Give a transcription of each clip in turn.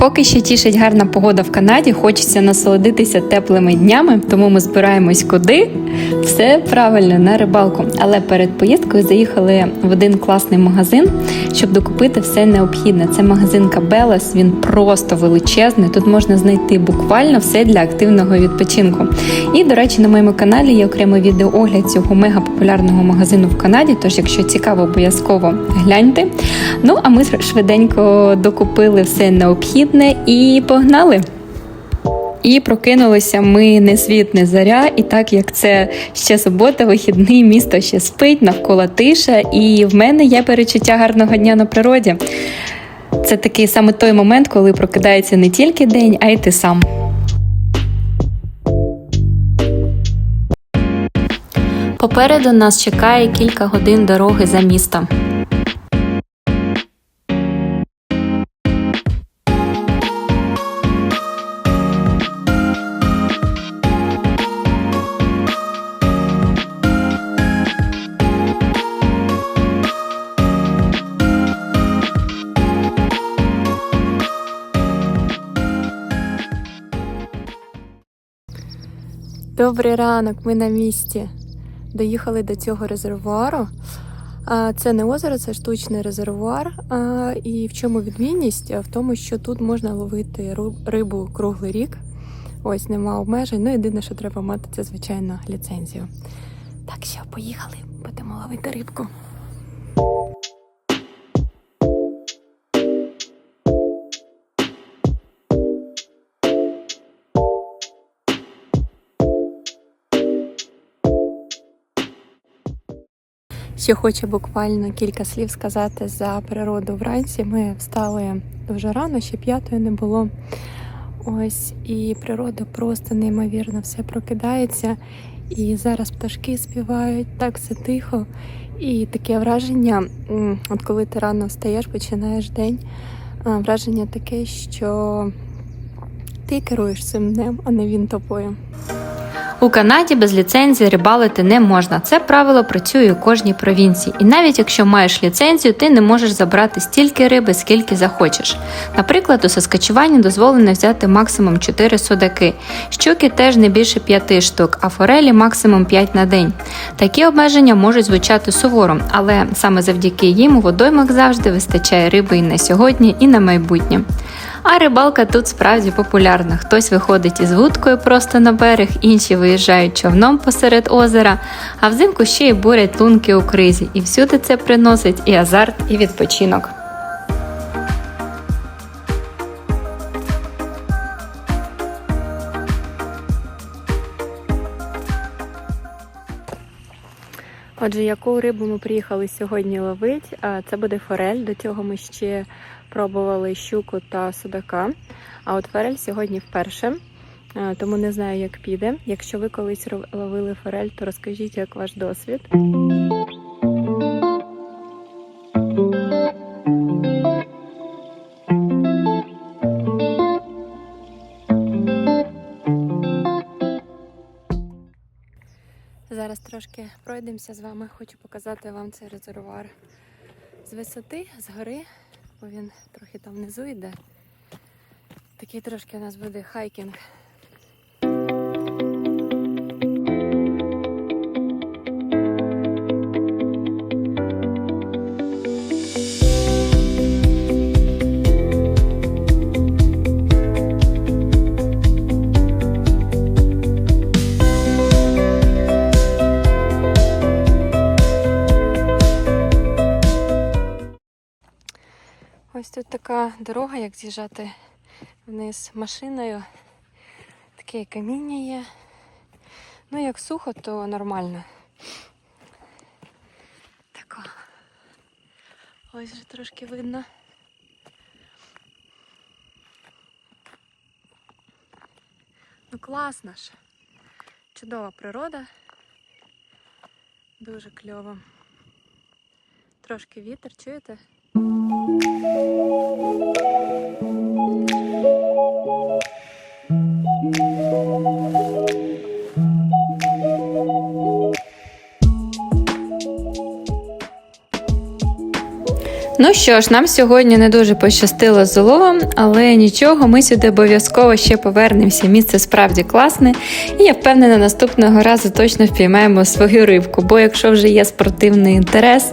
Поки що тішить гарна погода в Канаді, хочеться насолодитися теплими днями, тому ми збираємось куди. Все правильно на рибалку. Але перед поїздкою заїхали в один класний магазин, щоб докупити все необхідне. Це магазин Кабелас, він просто величезний. Тут можна знайти буквально все для активного відпочинку. І, до речі, на моєму каналі є окремий відеоогляд цього мега популярного магазину в Канаді. Тож, якщо цікаво, обов'язково гляньте. Ну а ми швиденько докупили все необхідне і погнали. І прокинулися ми не світ, не заря. І так як це ще субота, вихідний, місто ще спить, навколо тиша, і в мене є перечуття гарного дня на природі. Це такий саме той момент, коли прокидається не тільки день, а й ти сам. Попереду нас чекає кілька годин дороги за містом. Добрий ранок, ми на місці. Доїхали до цього резервуару. Це не озеро, це штучний резервуар. І в чому відмінність? В тому, що тут можна ловити рибу круглий рік. Ось нема обмежень. Ну, єдине, що треба мати, це звичайно ліцензію. Так що, поїхали, будемо ловити рибку. Ще хочу буквально кілька слів сказати за природу вранці. Ми встали дуже рано, ще п'ятої не було. Ось і природа просто неймовірно все прокидається. І зараз пташки співають, так все тихо. І таке враження, от коли ти рано встаєш, починаєш день, враження таке, що ти керуєш цим днем, а не він тобою. У Канаді без ліцензії рибалити не можна. Це правило працює у кожній провінції. І навіть якщо маєш ліцензію, ти не можеш забрати стільки риби, скільки захочеш. Наприклад, у Саскачуванні дозволено взяти максимум 4 судаки. Щуки теж не більше 5 штук, а форелі максимум 5 на день. Такі обмеження можуть звучати суворо, але саме завдяки їм у водоймах завжди вистачає риби і на сьогодні, і на майбутнє. А рибалка тут справді популярна. Хтось виходить із вудкою просто на берег, інші виїжджають човном посеред озера, а взимку ще й бурять лунки у кризі. І всюди це приносить і азарт, і відпочинок. Отже, яку рибу ми приїхали сьогодні ловити? Це буде форель. До цього ми ще пробували щуку та судака. А от форель сьогодні вперше, тому не знаю, як піде. Якщо ви колись ловили форель, то розкажіть, як ваш досвід. Зараз трошки пройдемося з вами. Хочу показати вам цей резервуар з висоти, з гори, бо він трохи там внизу йде. Такий трошки у нас буде хайкінг. Така дорога, як з'їжджати вниз машиною. Таке каміння є. Ну, як сухо, то нормально. Тако. Ось вже трошки видно. Ну класно ж. Чудова природа. Дуже кльово. Трошки вітер, чуєте? Ну що ж, нам сьогодні не дуже пощастило з уловом, але нічого, ми сюди обов'язково ще повернемося. Місце справді класне, і я впевнена, наступного разу точно впіймаємо свою рибку. Бо якщо вже є спортивний інтерес,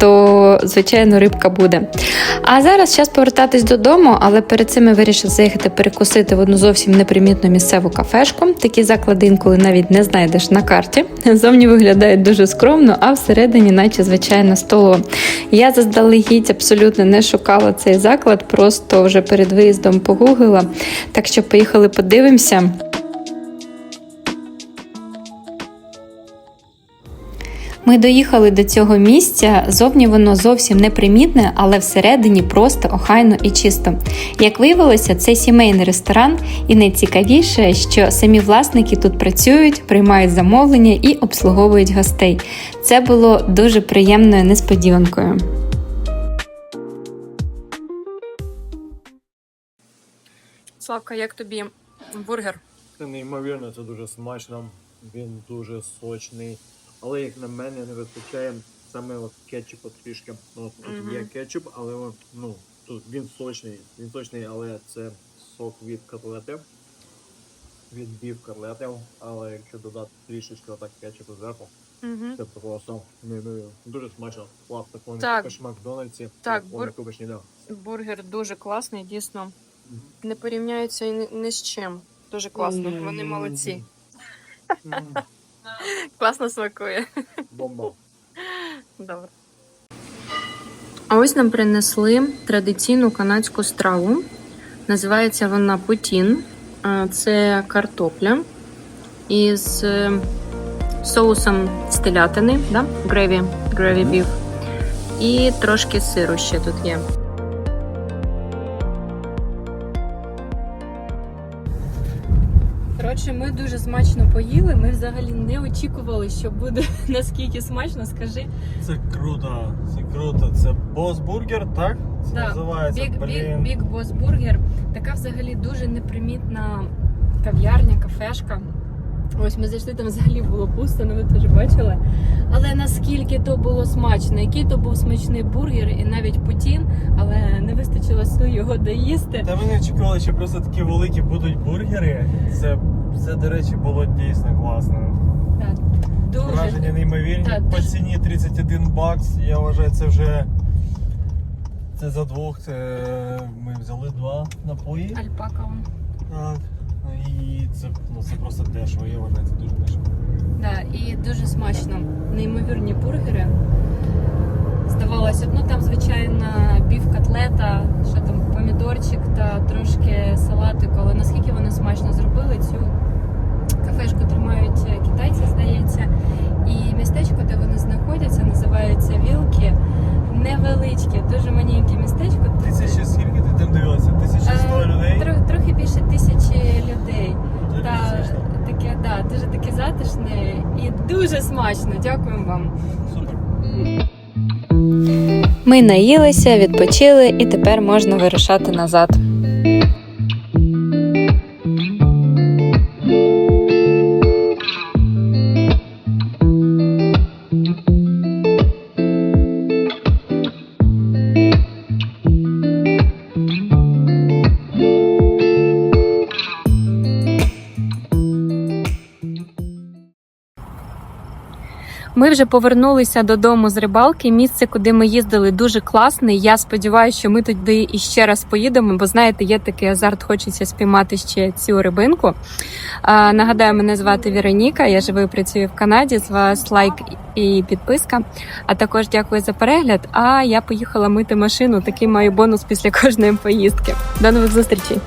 то звичайно рибка буде. А зараз час повертатись додому, але перед цим я вирішив заїхати перекусити в одну зовсім непримітну місцеву кафешку. Такі заклади інколи навіть не знайдеш на карті. Зовні виглядають дуже скромно, а всередині, наче звичайна столова. Я заздалегідь абсолютно не шукала цей заклад, просто вже перед виїздом погуглила. Так що поїхали подивимося. Ми доїхали до цього місця. Зовні воно зовсім непримітне, але всередині просто охайно і чисто. Як виявилося, це сімейний ресторан, і найцікавіше, що самі власники тут працюють, приймають замовлення і обслуговують гостей. Це було дуже приємною несподіванкою. Славка, як тобі бургер? Це неймовірно, це дуже смачно, він дуже сочний. Але як на мене не вистачає саме от кетчупу трішки. Ну, от, Мгм. є кетчуп, але ну, тут він сочний, він сочний, але це сок від котлети. Від бів котлети, але якщо додати трішечки отак кетчупу зверху, Угу. це просто неймовірно. Дуже смачно. Клас, такого не Так. купиш в Макдональдсі, Так, не бур- купиш ніде. Бургер дуже класний, дійсно. Не порівняється ні- ні з чим. Дуже класно. Вони молодці. Класно смакує. Бомба. Добре. А ось нам принесли традиційну канадську страву. Називається вона путін. Це картопля із е, соусом з телятини, да? греві, греві біф. І трошки сиру ще тут є. Коротше, ми дуже смачно поїли. Ми взагалі не очікували, що буде наскільки смачно. Скажи, Це круто, це круто. Це босбургер, так? Це Да, називається. Big, Big. Big Boss Burger. Така взагалі дуже непримітна кав'ярня, кафешка. Ось ми зайшли, там взагалі було пусто, ну ви теж бачили. Але наскільки то було смачно, який то був смачний бургер і навіть путін, але не вистачило сил його доїсти. Та ми не очікували, що просто такі великі будуть бургери. Це, це до речі, було дійсно класно. Так, дуже Враження неймовірні. Так, По ціні 31 бакс. Я вважаю, це вже. Це за двох. Це ми взяли два напої. альпака. он. Так. І це, ну, це просто дешево, я вважаю, це дуже дешево. Да, і дуже смачно. Неймовірні бургери. Здавалося б, ну там звичайно пів-котлета, що там помідорчик та трошки салатику, але наскільки вони смачно зробили цю кафешку тримають китайці, здається. І містечко, де вони знаходяться, називається Вілки. Невеличке, дуже маленьке містечко. Тисячі скільки ти там дивилася? 1100 Е, людей? Трохи, трохи більше тисячі людей. Та, таке, да, дуже таке затишне і дуже смачно. Дякуємо вам. Супер. Ми наїлися, відпочили і тепер можна вирушати назад. Ми вже повернулися додому з рибалки. Місце, куди ми їздили, дуже класне. Я сподіваюся, що ми туди іще раз поїдемо, бо знаєте, є такий азарт, хочеться спіймати ще цю рибинку. А, нагадаю, мене звати Вероніка. Я живу і працюю в Канаді. З вас лайк і підписка. А також дякую за перегляд. А я поїхала мити машину. Такий маю бонус після кожної поїздки. До нових зустрічей!